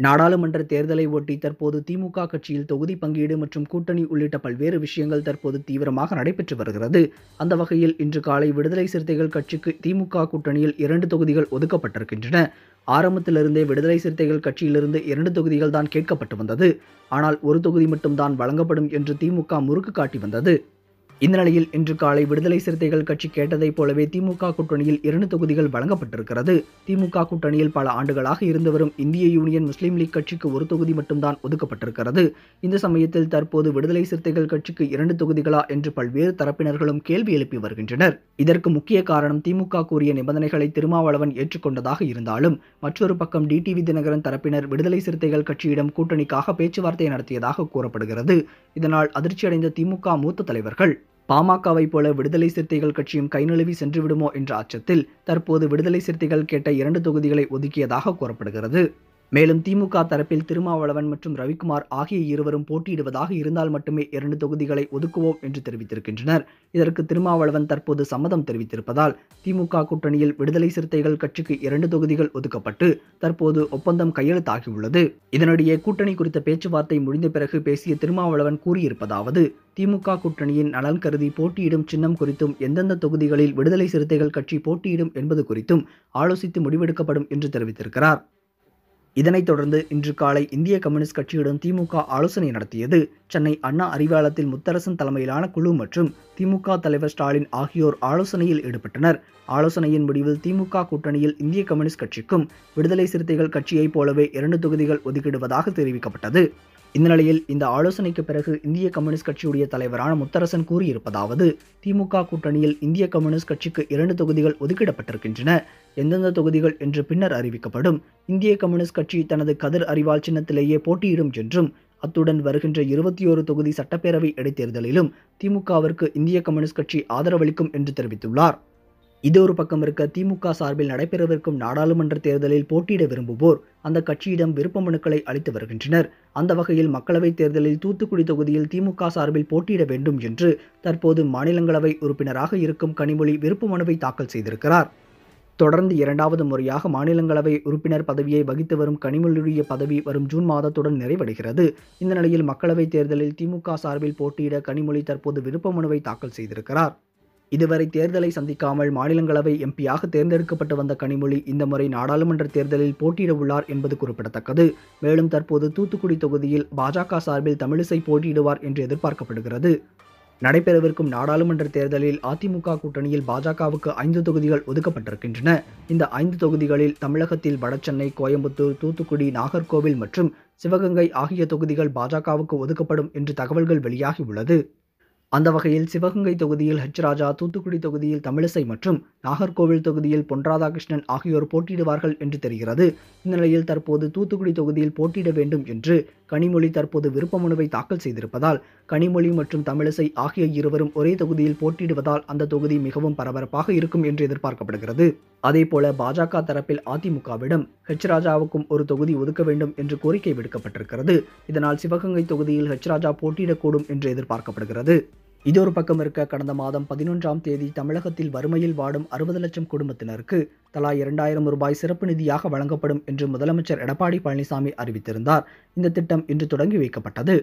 நாடாளுமன்ற தேர்தலை ஒட்டி தற்போது திமுக கட்சியில் தொகுதி பங்கீடு மற்றும் கூட்டணி உள்ளிட்ட பல்வேறு விஷயங்கள் தற்போது தீவிரமாக நடைபெற்று வருகிறது. அந்த வகையில் இன்று காலை விடுதலை சிறுத்தைகள் கட்சிக்கு திமுக கூட்டணியில் இரண்டு தொகுதிகள் ஒதுக்கப்பட்டிருக்கின்றன. ஆரம்பத்திலிருந்தே விடுதலை சிறுத்தைகள் கட்சியிலிருந்து இரண்டு தொகுதிகள் தான் கேட்கப்பட்டு வந்தது. ஆனால் ஒரு தொகுதி மட்டும்தான் வழங்கப்படும் என்று திமுக முறுக்கு காட்டி வந்தது. இந்த நிலையில் இன்று காலை விடுதலை சிறுத்தைகள் கட்சி கேட்டதைப் போலவே திமுக கூட்டணியில் இரண்டு தொகுதிகள் வழங்கப்பட்டிருக்கிறது. திமுக கூட்டணியில் பல ஆண்டுகளாக இருந்து வரும் இந்திய யூனியன் முஸ்லீம் லீக் கட்சிக்கு ஒரு தொகுதி மட்டும்தான் ஒதுக்கப்பட்டிருக்கிறது. இந்த சமயத்தில் தற்போது விடுதலை சிறுத்தைகள் கட்சிக்கு இரண்டு தொகுதிகளா என்று பல்வேறு தரப்பினர்களும் கேள்வி எழுப்பி வருகின்றனர். இதற்கு முக்கிய காரணம் திமுக கூறிய நிபந்தனைகளை திருமாவளவன் ஏற்றுக்கொண்டதாக இருந்தாலும் மற்றொரு பக்கம் டிடிவி தினகரன் தரப்பினர் விடுதலை சிறுத்தைகள் கட்சியிடம் கூட்டணிக்காக பேச்சுவார்த்தை நடத்தியதாக கூறப்படுகிறது. இதனால் அதிர்ச்சியடைந்த திமுக மூத்த தலைவர்கள் பாமகவை போல விடுதலை சிறுத்தைகள் கட்சியும் கைநழுவி சென்றுவிடுமோ என்ற அச்சத்தில் தற்போது விடுதலை சிறுத்தைகள் கேட்ட இரண்டு தொகுதிகளை ஒதுக்கியதாக கூறப்படுகிறது. மேலும் திமுக தரப்பில் திருமாவளவன் மற்றும் ரவிக்குமார் ஆகிய இருவரும் போட்டியிடுவதாக இருந்தால் மட்டுமே இரண்டு தொகுதிகளை ஒதுக்குவோம் என்று தெரிவித்திருக்கின்றனர். இதற்கு திருமாவளவன் தற்போது சம்மதம் தெரிவித்திருப்பதால் திமுக கூட்டணியில் விடுதலை சிறுத்தைகள் கட்சிக்கு இரண்டு தொகுதிகள் ஒதுக்கப்பட்டு தற்போது ஒப்பந்தம் கையெழுத்தாகியுள்ளது. இதனிடையே கூட்டணி குறித்த பேச்சுவார்த்தை முடிந்த பிறகு பேசிய திருமாவளவன் கூறியிருப்பதாவது திமுக கூட்டணியின் நலன் கருதி போட்டியிடும் சின்னம் குறித்தும் எந்தெந்த தொகுதிகளில் விடுதலை சிறுத்தைகள் கட்சி போட்டியிடும் என்பது குறித்தும் ஆலோசித்து முடிவெடுக்கப்படும் என்று தெரிவித்திருக்கிறார். இதனைத் தொடர்ந்து இன்று காலை இந்திய கம்யூனிஸ்ட் கட்சியுடன் திமுக ஆலோசனை நடத்தியது. சென்னை அண்ணா அறிவாலயத்தில் முத்தரசன் தலைமையிலான குழு மற்றும் திமுக தலைவர் ஸ்டாலின் ஆகியோர் ஆலோசனையில் ஈடுபட்டனர். ஆலோசனையின் முடிவில் திமுக கூட்டணியில் இந்திய கம்யூனிஸ்ட் கட்சிக்கும் விடுதலை சிறுத்தைகள் கட்சியைப் போலவே இரண்டு தொகுதிகள் ஒதுக்கிடுவதாக தெரிவிக்கப்பட்டது. இந்த நிலையில் இந்த ஆலோசனைக்கு பிறகு இந்திய கம்யூனிஸ்ட் கட்சியுடைய தலைவரான முத்தரசன் கூறியிருப்பதாவது திமுக கூட்டணியில் இந்திய கம்யூனிஸ்ட் கட்சிக்கு இரண்டு தொகுதிகள் ஒதுக்கிடப்பட்டிருக்கின்றன. எந்தெந்த தொகுதிகள் என்று பின்னர் அறிவிக்கப்படும். இந்திய கம்யூனிஸ்ட் கட்சி தனது கதிர் அறிவால் சின்னத்திலேயே போட்டியிடும் என்றும் அத்துடன் வருகின்ற இருபத்தி ஓரு தொகுதி சட்டப்பேரவை இடைத்தேர்தலிலும் திமுகவிற்கு இந்திய கம்யூனிஸ்ட் கட்சி ஆதரவளிக்கும் என்று தெரிவித்துள்ளார். இது ஒரு பக்கம் இருக்க திமுக சார்பில் நடைபெறவிருக்கும் நாடாளுமன்ற தேர்தலில் போட்டியிட விரும்புவோர் அந்த கட்சியிடம் விருப்ப மனுக்களை அளித்து வருகின்றனர். அந்த வகையில் மக்களவைத் தேர்தலில் தூத்துக்குடி தொகுதியில் திமுக சார்பில் போட்டியிட வேண்டும் என்று தற்போது மாநிலங்களவை உறுப்பினராக இருக்கும் கனிமொழி விருப்ப மனுவை தாக்கல் செய்திருக்கிறார். தொடர்ந்து இரண்டாவது முறையாக மாநிலங்களவை உறுப்பினர் பதவியை வகித்து வரும் கனிமொழியுடைய பதவி வரும் ஜூன் மாதத்துடன் நிறைவடைகிறது. இந்த நிலையில் மக்களவைத் தேர்தலில் திமுக சார்பில் போட்டியிட கனிமொழி தற்போது விருப்ப மனுவை தாக்கல் செய்திருக்கிறார். இதுவரை தேர்தலை சந்திக்காமல் மாநிலங்களவை எம்பியாக தேர்ந்தெடுக்கப்பட்டு வந்த கனிமொழி இந்த முறை நாடாளுமன்ற தேர்தலில் போட்டியிட உள்ளார் என்பது குறிப்பிடத்தக்கது. மேலும் தற்போது தூத்துக்குடி தொகுதியில் பாஜக சார்பில் தமிழிசை போட்டியிடுவார் என்று எதிர்பார்க்கப்படுகிறது. நடைபெறவிருக்கும் நாடாளுமன்ற தேர்தலில் அதிமுக கூட்டணியில் பாஜகவுக்கு ஐந்து தொகுதிகள் ஒதுக்கப்பட்டிருக்கின்றன. இந்த ஐந்து தொகுதிகளில் தமிழகத்தில் வடசென்னை கோயம்புத்தூர் தூத்துக்குடி நாகர்கோவில் மற்றும் சிவகங்கை ஆகிய தொகுதிகள் பாஜகவுக்கு ஒதுக்கப்படும் என்று தகவல்கள் வெளியாகியுள்ளது. அந்த வகையில் சிவகங்கை தொகுதியில் ஹெச் ராஜா தூத்துக்குடி தொகுதியில் தமிழிசை மற்றும் நாகர்கோவில் தொகுதியில் பொன் ராதாகிருஷ்ணன் ஆகியோர் போட்டியிடுவார்கள் என்று தெரிகிறது. இந்த நிலையில் தற்போது தூத்துக்குடி தொகுதியில் போட்டியிட வேண்டும் என்று கனிமொழி தற்போது விருப்ப மனுவை தாக்கல் செய்திருப்பதால் கனிமொழி மற்றும் தமிழிசை ஆகிய இருவரும் ஒரே தொகுதியில் போட்டியிடுவதால் அந்த தொகுதி மிகவும் பரபரப்பாக இருக்கும் என்று எதிர்பார்க்கப்படுகிறது. அதேபோல பாஜக தரப்பில் அதிமுகவிடம் ஹெச் ராஜாவுக்கும் ஒரு தொகுதி ஒதுக்க வேண்டும் என்று கோரிக்கை விடுக்கப்பட்டிருக்கிறது. இதனால் சிவகங்கை தொகுதியில் ஹெச் ராஜா போட்டியிடக்கூடும் என்று எதிர்பார்க்கப்படுகிறது. இது ஒரு பக்கம் இருக்க கடந்த மாதம் பதினொன்றாம் தேதி தமிழகத்தில் வறுமையில் வாடும் அறுபது லட்சம் குடும்பத்தினருக்கு தலா இரண்டாயிரம் ரூபாய் சிறப்பு நிதியாக வழங்கப்படும் என்று முதலமைச்சர் எடப்பாடி பழனிசாமி அறிவித்திருந்தார். இந்த திட்டம் இன்று தொடங்கி வைக்கப்பட்டது.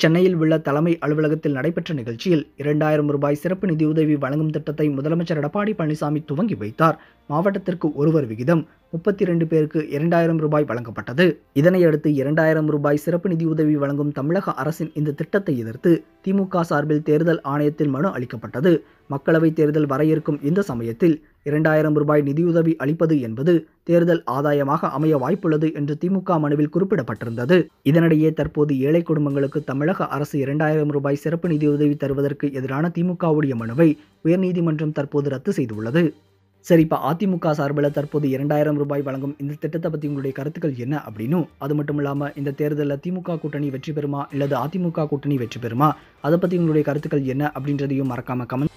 சென்னையில் உள்ள தலைமை அலுவலகத்தில் நடைபெற்ற நிகழ்ச்சியில் இரண்டாயிரம் ரூபாய் சிறப்பு நிதியுதவி வழங்கும் திட்டத்தை முதலமைச்சர் எடப்பாடி பழனிசாமி துவங்கி வைத்தார். மாவட்டத்திற்கு ஒருவர் விகிதம் முப்பத்தி இரண்டு பேருக்கு இரண்டாயிரம் ரூபாய் வழங்கப்பட்டது. இதனையடுத்து இரண்டாயிரம் ரூபாய் சிறப்பு நிதியுதவி வழங்கும் தமிழக அரசின் இந்த திட்டத்தை எதிர்த்து திமுக சார்பில் தேர்தல் ஆணையத்தில் மனு அளிக்கப்பட்டது. மக்களவைத் தேர்தல் வர இருக்கும் இந்த சமயத்தில் இரண்டாயிரம் ரூபாய் நிதியுதவி அளிப்பது என்பது தேர்தல் ஆதாயமாக அமைய வாய்ப்புள்ளது என்று திமுக மனுவில் குறிப்பிடப்பட்டிருந்தது. இதனிடையே தற்போது ஏழை குடும்பங்களுக்கு தமிழக அரசு இரண்டாயிரம் ரூபாய் சிறப்பு நிதியுதவி தருவதற்கு எதிரான திமுகவுடைய மனுவை உயர்நீதிமன்றம் தற்போது ரத்து செய்துள்ளது. சரி இப்போ அதிமுக சார்பில் தற்போது இரண்டாயிரம் ரூபாய் வழங்கும் இந்த திட்டத்தை பற்றி உங்களுடைய கருத்துக்கள் என்ன அப்படின்னு? அது மட்டும் இல்லாமல் இந்த தேர்தலில் திமுக கூட்டணி வெற்றி பெறுமா? இல்லது அதிமுக கூட்டணி வெற்றி பெறுமா? அதை பற்றி உங்களுடைய கருத்துக்கள் என்ன அப்படின்றதையும் மறக்காம கமெண்ட்